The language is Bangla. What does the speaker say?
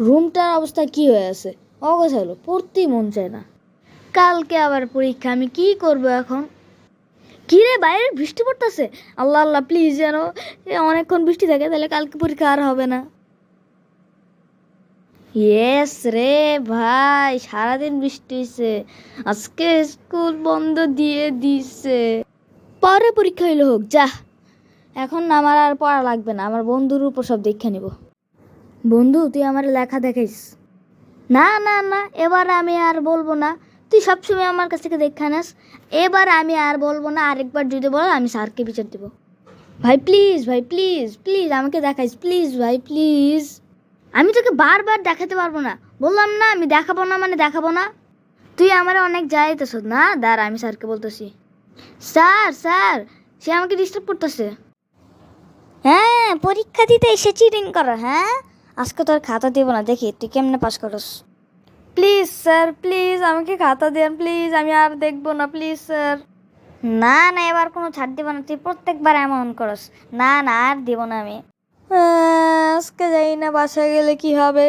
রুমটার অবস্থা কি হয়ে আছে? অগোছ হলো পড়তেই মন চায় না। কালকে আবার পরীক্ষা, আমি কি করব এখন? কি রে, বাইরে বৃষ্টি পড়তেছে? আল্লাহ আল্লাহ প্লিজ যেন অনেকক্ষণ বৃষ্টি থাকে, তাহলে কালকে পরীক্ষা আর হবে না। ইয়েস রে ভাই, সারাদিন বৃষ্টি হয়েছে আজকে স্কুল বন্ধ দিয়ে দিছে। পরে পরীক্ষা হইলে হোক, যা। এখন আমার আর পড়া লাগবে না, আমার বন্ধুর উপর সব দেখে নিব। বন্ধু, তুই আমার লেখা দেখাইস না না না, এবার আমি আর বলব না। তুই সবসময় আমার কাছ থেকে দেখা নাস এবার আমি আর বলব না, আরেকবার যদি বলো, আমি স্যারকে বিচার দেবো। ভাই প্লিজ ভাই প্লিজ প্লিজ আমাকে দেখাইস প্লিজ ভাই প্লিজ আমি তোকে বারবার দেখাতে পারব না। বললাম না, আমি দেখাবো না মানে দেখাবো না। তুই আমার অনেক যাইতেছ। না, দাঁড়া, আমি স্যারকে বলতেছি। স্যার স্যার, সে আমাকে ডিস্টার্ব করতেছে। হ্যাঁ পরীক্ষা দিতে এসে চিটিং করো হ্যাঁ? আজকে তোর খাতা দিব না, দেখি তুই কেমনে পাস করস? প্লিজ স্যার প্লিজ আমাকে খাতা দেন প্লিজ আমি আর দেখব না প্লিজ স্যার না না, এবার কোনো ছাড় দিব না, তুই প্রত্যেকবার এমন করস। না না, আর দিব না আমি। আজকে যাই না বাসায় গেলে কি হবে।